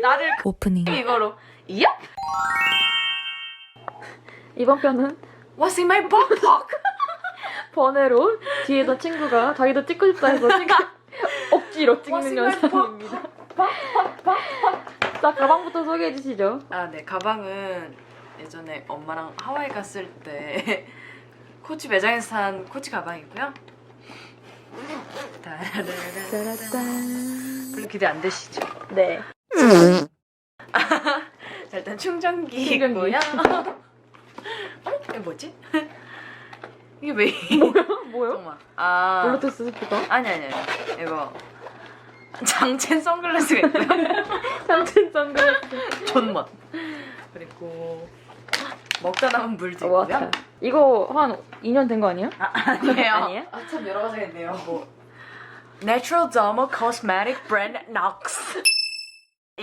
나를 오프닝 이거로 야 이번 편은 What's in my backpack? 번외로 뒤에서 친구가 자기도 찍고 싶다 해서 찍 억지로 찍는 영상입니다 자 가방부터 소개해 주시죠 아, 네. 가방은 예전에 엄마랑 하와이 갔을 때 코치 매장에서 산 코치 가방이고요. 따라라라라. 짜라짠 별로 기대 안 되시죠? 네 자, 일단 충전기, 충전기. 있고요. 어? 이게 뭐지? 이게 왜? 뭐요? 잠깐만. 아. 블루투스 스피커? 아니 아니 아니. 이거 장첸 선글라스가 있고요. 삼촌 선글라스 존멋. 그리고 먹다 남은 물도 와 있고요. 이거 한 2년 된 거 아니에요? 아, 아니에요. 아니에요? 아, 참 여러 가지가 있네요. 뭐 Natural Derma Cosmetic Brand Nox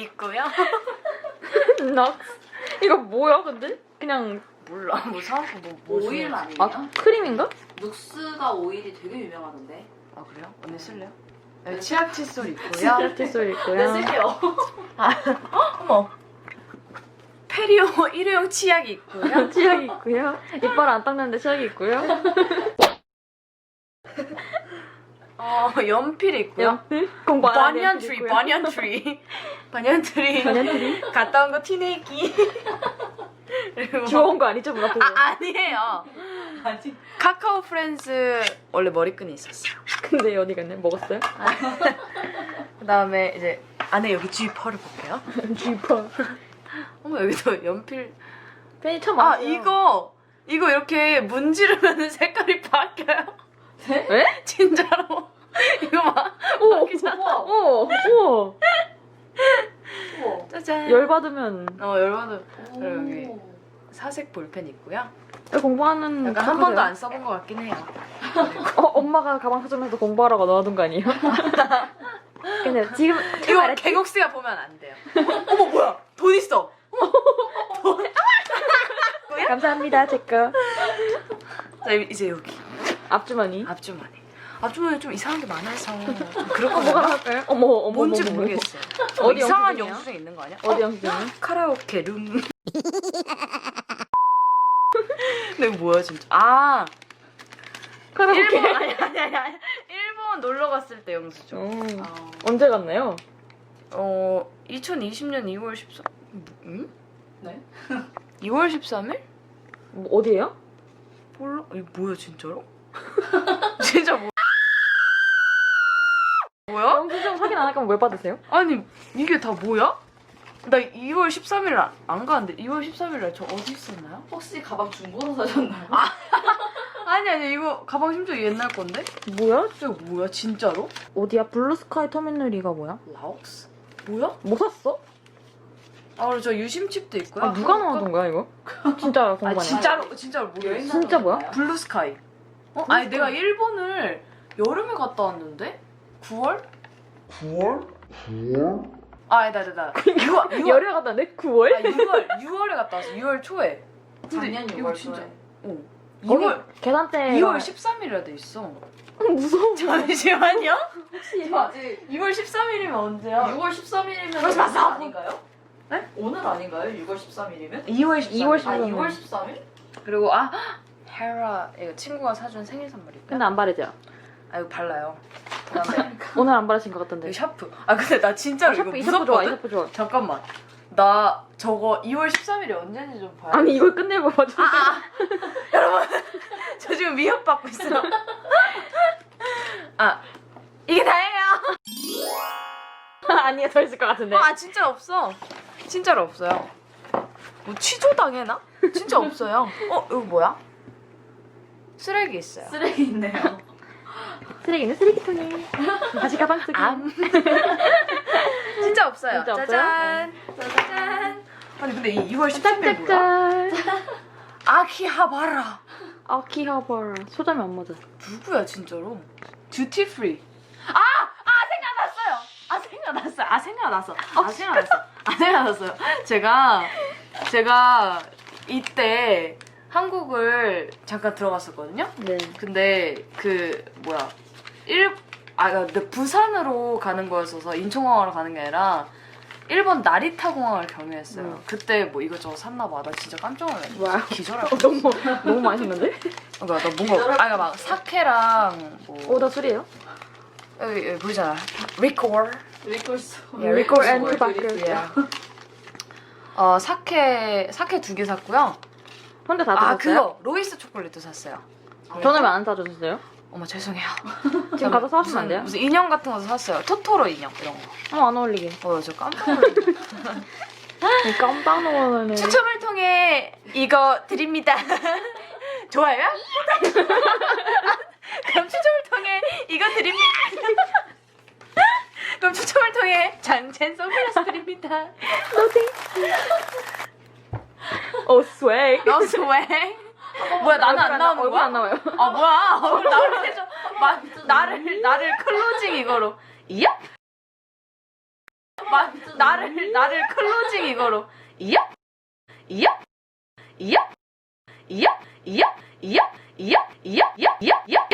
있고요. 럭스 이거 뭐야 근데? 그냥 몰라 뭐 사고 뭐, 뭐 오일. 아니에요? 아 크림인가? 눅스가 오일이 되게 유명하던데. 아 그래요? 언니 쓸래요? 네, 치약 칫솔 있고요. 칫솔 있고요 쓸게요. 어머. 페리오 일회용 치약이 있고요. 치약이 있고요 이빨 안 닦는데 치약이 있고요 어 연필 있고요. 연필? 공부 안 하는 바니안 연필 트리, 있고요. 바니안 트리, 바니안 트리. 바니안 트리? 갔다 온 거 티내기. 그리고 주워온 거 아니죠 문 앞에서 아 아니에요. 아직 카카오 프렌즈 원래 머리끈이 있었어요. 근데 어디 갔네? 먹었어요? 그다음에 이제 안에 여기 G퍼를 볼게요. 쥐퍼 어머 여기도 연필. 펜이 참아 많아요 이거 이거 이렇게 문지르면 색깔이 바뀌어요. 왜? 진짜로. 이거 막 오! 바뀌잖아. 오! 오! 우와. 짜잔. 열 받으면 어 열받은 오. 여기. 사색 볼펜 있고요. 공부하는 약간 한 번도 안 써본 것 같긴 해요. 어, 엄마가 가방 사주면서 공부하라고 넣어둔 거 아니에요? 근데 지금 이거 알았지? 개국 씨가 보면 안 돼요. 어머 뭐야? 돈 있어. 감사합니다 제거 자 이제 여기 앞주머니 앞주머니. 앞주머니 좀 이상한 게 많아서 좀 그럴 거 어, 뭐가 나올까요? 어머 어머 뭔지 어머, 어머. 모르겠어. 어디 이상한 영수증이야? 영수증 있는 거 아니야? 어디 어? 영수증이요? 카라오케 룸. 근데 이거 뭐야 진짜? 아 카라오케 일본 아니 아니 아니 아니. 일본 놀러 갔을 때 영수증. 어. 아, 언제 갔나요? 어 2020년 2월 14. 응? 네? 2월 13일? 뭐, 어디예요? 몰라. 이거 뭐야 진짜로? 진짜 뭐? 뭐야? 영수증 확인 안할 거면 왜 받으세요? 아니 이게 다 뭐야? 나 2월 13일 날 안 가는데 2월 13일 날 저 어디 있었나요? 혹시 가방 중고로 사셨나요? 아니 아니 이거 가방 심지어 옛날 건데? 뭐야? 이거 뭐야 진짜로? 어디야? 블루스카이 터미널이가 뭐야? 라오스? 뭐야? 뭐 샀어? 아 그리고 저 유심칩도 있고요. 아 누가 나와준 거야 이거? 진짜 아 공부하네 진짜로 진짜로 모르겠어. 여행 진짜 뭐야? 블루스카이. 어? 아니 내가 일본을 여름에 갔다 왔는데 9월? 9월? 9월? 아 아니다 아니다. 6월 6월 열흘 갔다 왔네? 9월? 아 6월 6월에 갔다 왔어. 6월 초에. 근데 작년 이거 6월 진짜. 초에. 어. 거기 2월 계산대 2월 13일이라 돼 있어. 무서워 잠시만요. 저 아직 2월 13일이면 언제야? 6월 13일이면 그러지 마세요. 아닌가요? 네? 오늘 아닌가요? 6월 13일이면? 2월 13일. 2월 아 13일. 2월 13일? 그리고 아 헤라 이거 친구가 사준 생일 선물이고요. 근데 안 바르죠? 아 이거 발라요. 그다음에 오늘 안 바르신 것 같던데 이거 샤프. 아 근데 나 진짜로 아, 이거 샤프 이 샤프 좋아 이 무섭거든. 샤프 좋아 잠깐만. 나 저거 2월 13일이 언제인지 좀 봐요. 아니 이걸 끝내고 봐줘 아, 아. 여러분 저 지금 위협받고 있어요. 아 이게 다예요. 아니야 더 있을 것 같은데 아 진짜 없어. 진짜로 없어요. 뭐 취조 당해나? 진짜 없어요. 어 이거 뭐야? 쓰레기 있어요. 쓰레기 있네요. 쓰레기는 쓰레기통에 다시 가방 속에 암. 진짜 없어요. 진짜 없어요? 짜잔. 짜잔. 아니 근데 이 2월 13일 뭐야? 짠짠짠 아키하바라. 아키하바라 소점이 안 맞아 누구야 진짜로? 듀티 프리. 아! 아 생각났어요. 아 생각났어요. 아 생각났어. 아 생각났어. 아 생각났어요. 제가 제가 이때 한국을 잠깐 들어갔었거든요. 네 근데 그 뭐야 일 아, 근데 부산으로 가는 거였어서 인천공항으로 가는 게 아니라 일본 나리타 공항을 경유했어요. 음. 그때 뭐 이것저것 샀나 봐. 나 진짜 깜짝 놀랐네. 뭐야? 기절할 어, 너무 너무 많이 샀는데? 그러니까 나 뭔가 아 그러니까 막 사케랑 뭐 오다 술이에요? 여기, 여기 보이잖아. 리콜. 리콜스. 예, 리콜 앤 리콜. 투바크. 예. 어 사케 사케 두 개 샀고요. 혼자 다아 드셨어요? 그거 로이스 초콜릿도 샀어요. 저는 왜 안 사주셨어요? 어머 죄송해요. 지금 가서 사시면 안 돼요? 무슨 인형 같은 거 샀어요. 토토로 인형 이런 거. 어, 안 어울리게. 어, 저 깜짝 놀랐네. 깜빡 놀라네. 추첨을 통해 이거 드립니다. 좋아요? 그럼 추첨을 통해 이거 드립니다. 그럼 추첨을 통해 장첸 선글라스 드립니다. 오, 스웨이. 너 스웩. 뭐야 나는 안 나오는 얼굴 거야? 안 나와요. 아 뭐야 얼굴 나올 때좀 나를 나를 클로징 이거로 이야? 마, 나를 나를 클로징 이거로 이야? 이야? 이야? 이야? 이야? 이야? 이야? 이야? 이야? 이야?